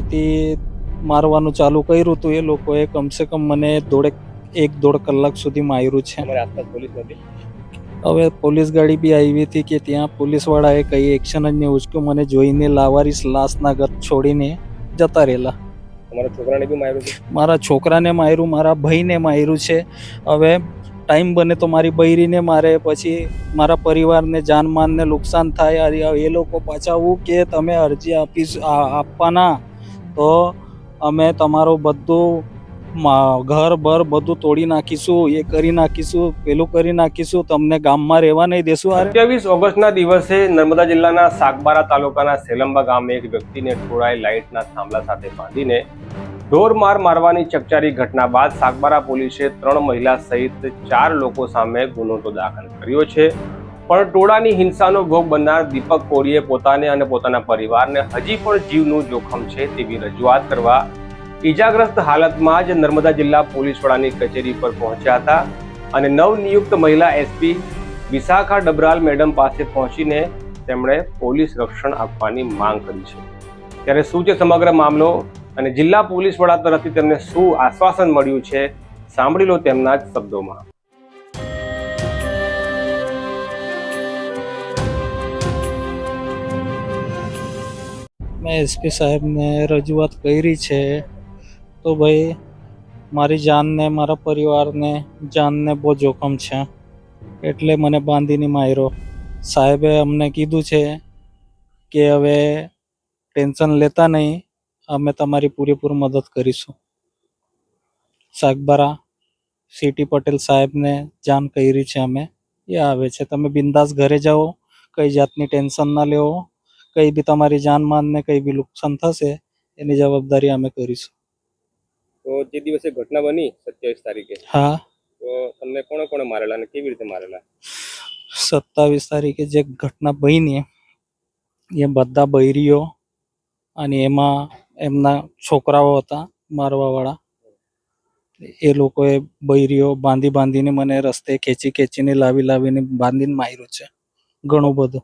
તે મારવાનું ચાલુ કર્યું હતું એ લોકોએ કમસે કમ મને દોઢેક એક દોઢ કલાક સુધી માર્યું છે. હવે પોલીસ ગાડી બી આવી હતી કે ત્યાં પોલીસવાળાએ કઈ એક્શન જ નહીં ઉચક્યું. મને જોઈને લાવારીસ લાશના ગત છોડીને જતા રહેલા. મારા છોકરાને બી માર્યું છે? મારા છોકરાને માર્યું મારા ભાઈને માર્યું છે. હવે ટાઈમ બને તો મારી બૈરીને મારે પછી મારા પરિવારને જાનમાનને નુકસાન થાય. એ લોકો પાછાવું કે તમે અરજી આપીશ આપવાના? તો અમે તમારું બધું ઘર બર બધું તોડી નાખીશું, એ કરી નાખીશું, પેલું કરી નાખીશું, તમને ગામમાં રહેવા નહીં દેશું અઠ્યાવીસ ઓગસ્ટના દિવસે નર્મદા જિલ્લાના સાગબારા તાલુકાના સેલંબા ગામે એક વ્યક્તિને ઠોળાઈ લાઇટના થાંભલા સાથે બાંધીને ઢોર માર મારવાની ચકચારી ઘટના બાદ સાગબારા પોલીસે ત્રણ મહિલા સહિત ચાર લોકો સામે ગુનો તો દાખલ કર્યો છે. પણ ટોળાની હિંસાનો ભોગ બનનાર દીપક કોરીએ પોતાને અને પોતાના પરિવારને હજી પણ જીવનું જોખમ છે તેવી રજૂઆત કરવા ઈજાગ્રસ્ત હાલતમાં જ નર્મદા જિલ્લા પોલીસ વડાની કચેરી પર પહોંચ્યા હતા અને નવનિયુક્ત મહિલા એસપી વિશાખા ડબરાલ મેડમ પાસે પહોંચીને તેમણે પોલીસ રક્ષણ આપવાની માંગ કરી છે. ત્યારે શું છે સમગ્ર મામલો? અને જિલ્લા પોલીસ વડા તરફથી તેમને શું આશ્વાસન મળ્યું છે? સાંભળી લો તેમના જ શબ્દોમાં. મેં એસપી સાહેબને રજૂઆત કરી છે, તો ભાઈ, મારી જાનને, મારા પરિવારને, જાનને બહુ જોખમ છે. એટલે મને બાંધીને માર્યો. સાહેબે અમને કીધું છે કે હવે ટેન્શન લેતા નહીં, અમે તમારી પૂરેપૂરી મદદ કરીશું. સાગબારા સીટી પટેલ સાહેબને જાણ કરી છે અમે. એ આવે છે. તમે બિંદાસ ઘરે જાઓ, કઈ જાતની ટેન્શન ના લેવો. કઈ બી તમારી જાનમાનને કઈ બી નુકસાન થશે એની જવાબદારી અમે કરીશું. તો જે દિવસે ઘટના બની સત્યાવીસ તારીખે હા. તો તમને કોણે કોણે મારેલા અને કેવી રીતે મારેલા? સત્તાવીસ તારીખે જે ઘટના બની એ બધા બૈરીઓ અને એમાં એમના છોકરાઓ હતા મારવાવાળા. એ લોકોએ બૈરીઓ બાંધી બાંધીને મને રસ્તે ખેંચી ખેંચીને લાવી લાવીને બાંધીને માર્યું છે. ઘણું બધું.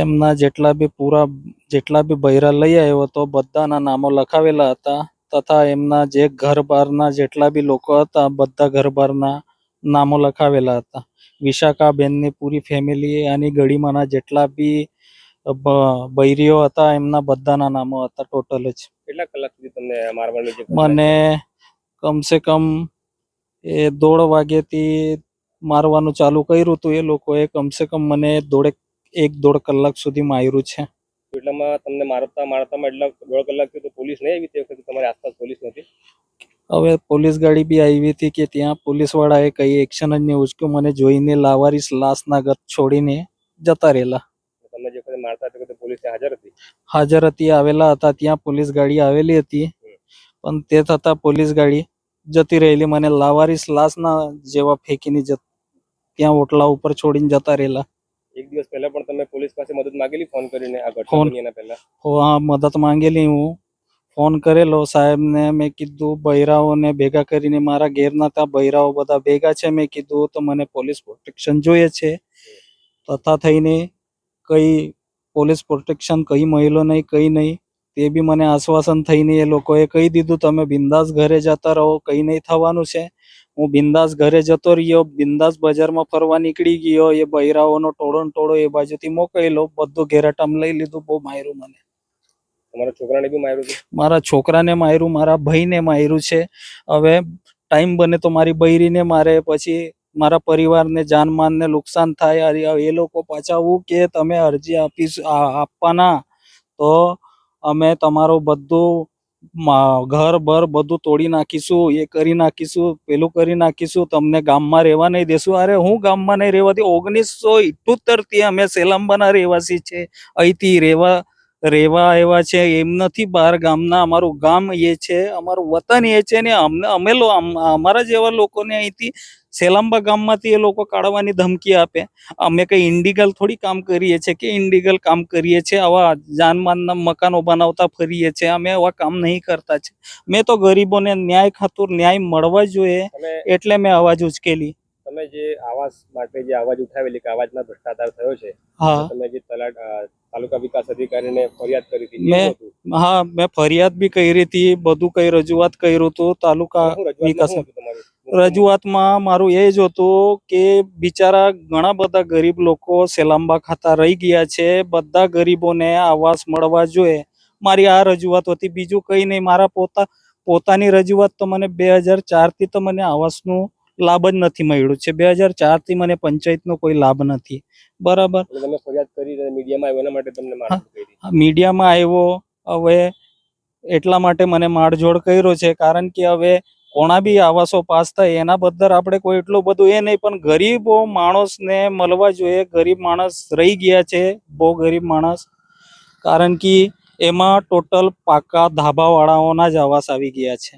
એમના જેટલા બી પૂરા જેટલા બી બૈરા લઈ આવ્યો હતો બધાના નામો લખાવેલા હતા. તથા એમના જે ઘર બહારના જેટલા બી લોકો હતા બધા ઘર બહારના નામો લખાવેલા હતા. વિશાખાબેનની પૂરી ફેમિલી અને ગળીમાંના જેટલા બી બૈરીઓ હતા એમના બધાના નામો હતા ટોટલ જ. કેટલા કલાક સુધી તમને મારવાની મને કમસે કમ એ દોઢ વાગ્યાથી મારવાનું ચાલુ કર્યું હતું એ લોકોએ કમસે કમ મને દોઢેક એક દોઢ કલાક સુધી માર્યું છે. એટલામાં તમને મારતા મારતામાં એટલા દોઢ કલાક થયો તો પોલીસ નહીં આવી તે વખતે તમારી આસપાસ પોલીસ નથી હવે પોલીસ ગાડી બી આવી હતી કે ત્યાં પોલીસ વાળાએ કઈ એક્શન જ નહીં ઉચક્યું. મને જોઈને લાવારીસ લાશના ઘર છોડીને જતા રહેલા. તમને જે વખતે મારતા તે વખતે પોલીસ હાજર હતી? હાજર હતી આવેલા હતા. ત્યાં પોલીસ ગાડી આવેલી હતી. પણ તે થતાં પોલીસ ગાડી જતી રહેલી. મને લાવારીસ લાશના જેવા ફેંકીને જત ત્યાં ઓટલા ઉપર છોડીને જતા રહેલા. એક દિવસ પહેલા પણ તમે પોલીસ પાસે મદદ માંગેલી? ફોન કરીને આ ઘટના ફોન- બની એના પહેલા? હા મદદ માંગેલી હું. ફોન કરેલો સાહેબને મેં કીધું બૈરાઓને ભેગા કરીને મારા ઘેરના ત્યાં બૈરાઓ બધા ભેગા છે. મેં કીધું તો મને પોલીસ પ્રોટેક્શન જોઈએ છે. તથા થઈને કઈ પોલીસ પ્રોટેક્શન કઈ મહિલો નહીં કઈ નહીં. તે બી મને આશ્વાસન થઈને એ લોકોએ કહી દીધું તમે બિંદાસ ઘરે જતા રહો કંઈ નહીં થવાનું છે. હું બિંદાસ ઘરે જતો રહ્યો બિંદાસ બજારમાં ફરવા નીકળી ગયો એ બૈરાઓનો ટોળો ટોળો એ બાજુથી મોકલેલો બધું ઘેરાટામ લઈ લીધું બહુ માર્યું મને. મારા છોકરાને બી માર્યું મારા છોકરાને માર્યું મારા ભાઈને માર્યું છે. હવે ટાઈમ બને તો મારી બૈરીને મારે પછી મારા પરિવારને જાનમાનને નુકસાન થાય એ લોકો પાછાવું કે તમે અરજી આપીશ આપવાના તો અમે તમારું બધું ઘર બર બધું તોડી નાખીશું, એ કરી નાખીશું, પેલું કરી નાખીશું, તમને ગામમાં રહેવા નહીં દેશું. અરે હું ગામમાં નહીં રહેવાથી ઓગણીસો ઇઠ્યોતેર અમે સેલંબાના રહેવાસી છે. અહીંથી રહેવા રહેવા આવ્યા છે એમ નથી. બહાર ગામના અમારું ગામ એ છે અમારું વતન એ છે ને અમને અમે અમારા જેવા લોકોને અહીંથી સેલાંબા ગામમાંથી એ લોકો કાઢવાની ધમકી આપે. અમે કઈ ઇન્ડિગલ થોડી કામ કરીએ છીએ કે ઇન્ડિગલ કામ કરીએ છીએ આવા જાનમાનના મકાનો બનાવતા ફરીએ છીએ અમે આવા કામ નહીં કરતા છે. મેં તો ગરીબોને ન્યાય ખાતુર ન્યાય મળવા જોઈએ એટલે મેં અવાજ ઉચકેલી તમે જે આવાસ માટે જે અવાજ ઉઠાવેલી કે અવાજમાં ભ્રષ્ટાચાર થયો છે તમે જે તલાટ તાલુકા વિકાસ અધિકારીને ફરિયાદ કરી હતી મેં- હા મેં ફરિયાદ બી કરી હતી બધું કઈ રજૂઆત કર્યું હતું તાલુકા વિકાસ? રજૂઆતમાં મારું એ જ હતું કે બિચારા ઘણા બધા ગરીબ લોકો સેલાંબા ખાતા રહી ગયા છે બધા ગરીબોને આવાસ મળવા જોઈએ. મારી આ રજૂઆત હતી. બીજું કંઈ નહીં. મારા પોતા પોતાની રજૂઆત તો મને બે હજાર ચારથી તો મને આવાસનું લાભ જ નથી મળ્યું છે. બે હજાર ચારથી મને પંચાયતનો કોઈ લાભ નથી. બરાબર? તમે ફરિયાદ કરી મીડિયામાં આવ્યો એના માટે તમને મીડિયામાં આવ્યો હવે એટલા માટે મને માળજોડ કર્યો છે. કારણ કે હવે કોણા બી આવાસો પાસ થાય એના બદલ આપણે કોઈ એટલું બધું એ નહીં પણ ગરીબો માણસને મળવા જોઈએ. ગરીબ માણસ રહી ગયા છે બહુ ગરીબ માણસ. કારણ કે એમાં ટોટલ પાકા ધાબાવાળાઓના જ આવાસ આવી ગયા છે.